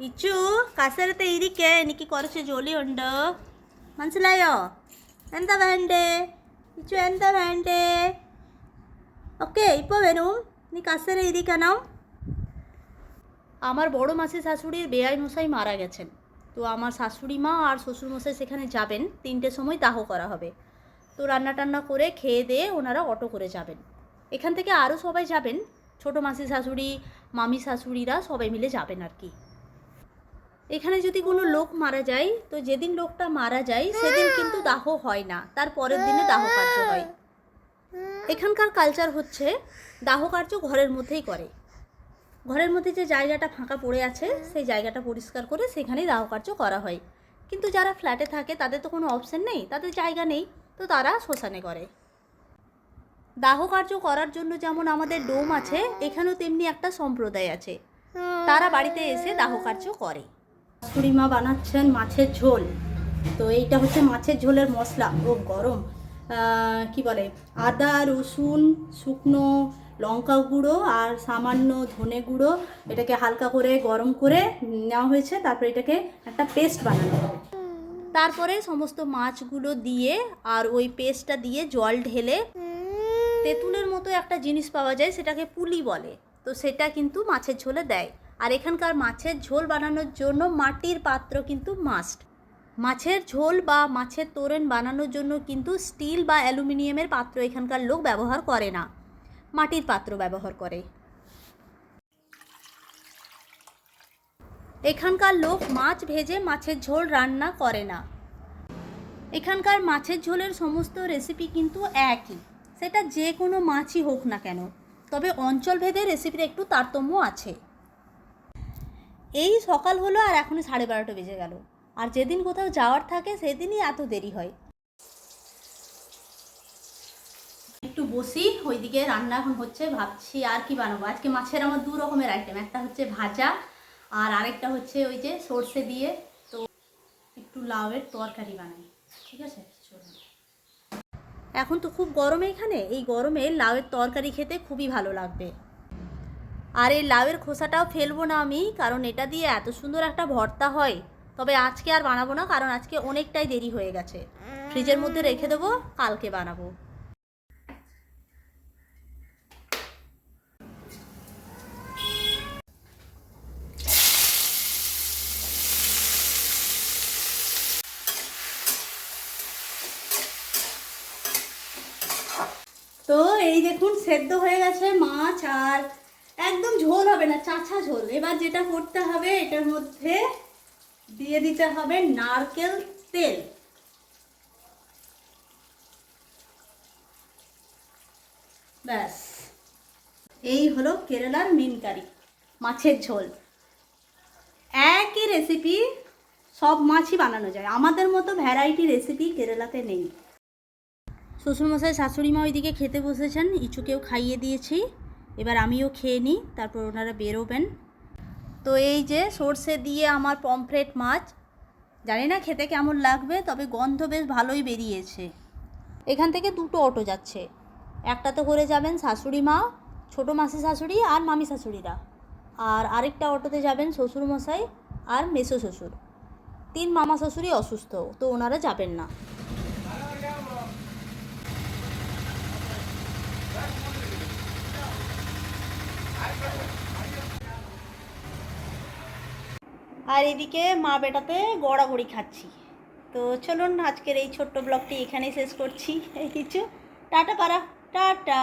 ഇച്ചു കസരത്തെ ഇരിക്കെ എനിക്ക് കുറച്ച് ജോലിയുണ്ട് മനസ്സിലായോ എന്താ വേണ്ടേ ഇച്ചു എന്താ വേണ്ടേ ওকে ഇപ്പോൾ വരും নি কাছেরে ইরিকানাও আমার বড় মাসি শাশুড়ির বেয়াই মশাই মারা গেছেন তো আমার শাশুড়ি মা আর শ্বশুর মশাই সেখানে যাবেন তিনটের সময় দাহ করা হবে তো রান্না টান্না করে খেয়ে দিয়ে ওনারা অটো করে যাবেন এখান থেকে আরও সবাই যাবেন ছোটো মাসি শাশুড়ি মামি শাশুড়িরা সবাই মিলে যাবেন আর কি এখানে যদি কোনো লোক মারা যায়, তো যেদিন লোকটা মারা যায়, সেদিন কিন্তু দাহ হয় না। তার পরের দিনে দাহ কার্য হয়। এখানকার কালচার হচ্ছে, দাহ কার্য ঘরের মধ্যেই করে। ঘরের মধ্যে যে জায়গাটা ফাঁকা পড়ে আছে, সেই জায়গাটা পরিষ্কার করে সেখানেই দাহ কার্য করা হয়। কিন্তু যারা ফ্ল্যাটে থাকে, তাদের তো কোনো অপশন নেই, তাদের জায়গা নেই, তো তারা শ্মশানে করে। দাহ কার্য করার জন্য যেমন আমাদের ডোম আছে, এখানেও তেমনি একটা সম্প্রদায় আছে। তারা বাড়িতে এসে দাহ কার্য করে। শাশুড়িমা বানাচ্ছেন মাছের ঝোল। তো এইটা হচ্ছে মাছের ঝোলের মশলা। ও গরম কি বলে? আদা, রসুন, শুকনো লঙ্কা গুঁড়ো আর সামান্য ধনে গুঁড়ো। এটাকে হালকা করে গরম করে নেওয়া হয়েছে। তারপরে এটাকে একটা পেস্ট বানানো হবে। তারপরে সমস্ত মাছগুলো দিয়ে আর ওই পেস্টটা দিয়ে জল ঢেলে তেঁতুলের মতো একটা জিনিস পাওয়া যায়, সেটাকে পুলি বলে। তো সেটা কিন্তু মাছের ঝোলে দেয়। আর এখানকার মাছের ঝোল বানানোর জন্য মাটির পাত্র কিন্তু মাস্ট মাছের ঝোল বা মাছের তোরেন বানানোর জন্য কিন্তু স্টিল বা অ্যালুমিনিয়ামের পাত্র এখানকার লোক ব্যবহার করে না। মাটির পাত্র ব্যবহার করে। এখানকার লোক মাছ ভেজে মাছের ঝোল রান্না করে না। এখানকার মাছের ঝোলের সমস্ত রেসিপি কিন্তু একই। সেটা যে কোনো মাছই হোক না কেন, তবে অঞ্চলভেদে রেসিপির একটু তারতম্য আছে। এই সকাল হলো আর এখনই সাড়ে বারোটা বেজে গেল। আর যেদিন কোথাও যাওয়ার থাকে সেদিনই এত দেরি হয়। একটু বসি ওইদিকে রান্না এখন হচ্ছে ভাবছি আর কি বানাবো। আজকে মাছের আমার দু রকমের আইটেম একটা হচ্ছে ভাজা আর আরেকটা হচ্ছে ওই যে সর্ষে দিয়ে তো একটু লাউয়ের তরকারি বানাই। ঠিক আছে? এখন তো খুব গরম এখানে এই গরমে লাউয়ের তরকারি খেতে খুবই ভালো লাগবে। আর এই লাউয়ের খোসাটাও ফেলব না আমি, কারণ এটা দিয়ে এত সুন্দর একটা ভর্তা হয়। তবে আজকে আর বানাবো না, কারণ আজকে অনেকটাই দেরি হয়ে গেছে। ফ্রিজের মধ্যে রেখে দেবো, কালকে বানাবো। তো এই দেখুন, সেদ্ধ হয়ে গেছে মাছ আর একদম ঝোল হবে না, চাছা ঝোল। এবার যেটা করতে হবে, এটার মধ্যে দিয়ে দিতে হবে নারকেল তেল। ব্যাস। এই হলো কেরালার মেন কারি মাছের ঝোল। একই রেসিপি সব মাছই বানানো যায়। আমাদের মতো ভ্যারাইটি রেসিপি কেরালাতে নেই। শ্বশুরমশাই শাশুড়ি মা ওইদিকে খেতে বসেছেন, ইচুকেও খাইয়ে দিয়েছি। এবার আমিও খেয়ে নিই, তারপর ওনারা বেরোবেন। তো এই যে সর্ষে দিয়ে আমার পমফ্রেট মাছ, জানি না খেতে কেমন লাগবে, তবে গন্ধ বেশ ভালোই বেরিয়েছে। এখান থেকে দুটো অটো যাচ্ছে একটাতে করে যাবেন শাশুড়ি মা, ছোটো মাসি শাশুড়ি আর মামি শাশুড়িরা। আর আরেকটা অটোতে যাবেন শ্বশুরমশাই আর মেসো শ্বশুর। তিন মামা শ্বশুরই অসুস্থ, তো ওনারা যাবেন না। আর এদিকে মা বেটাতে গড়াগড়ি খাচ্ছি। তো চলুন আজকের এই ছোট্ট ব্লগটি এখানেই শেষ করছি। এই কিছু। টাটা পারা টাটা।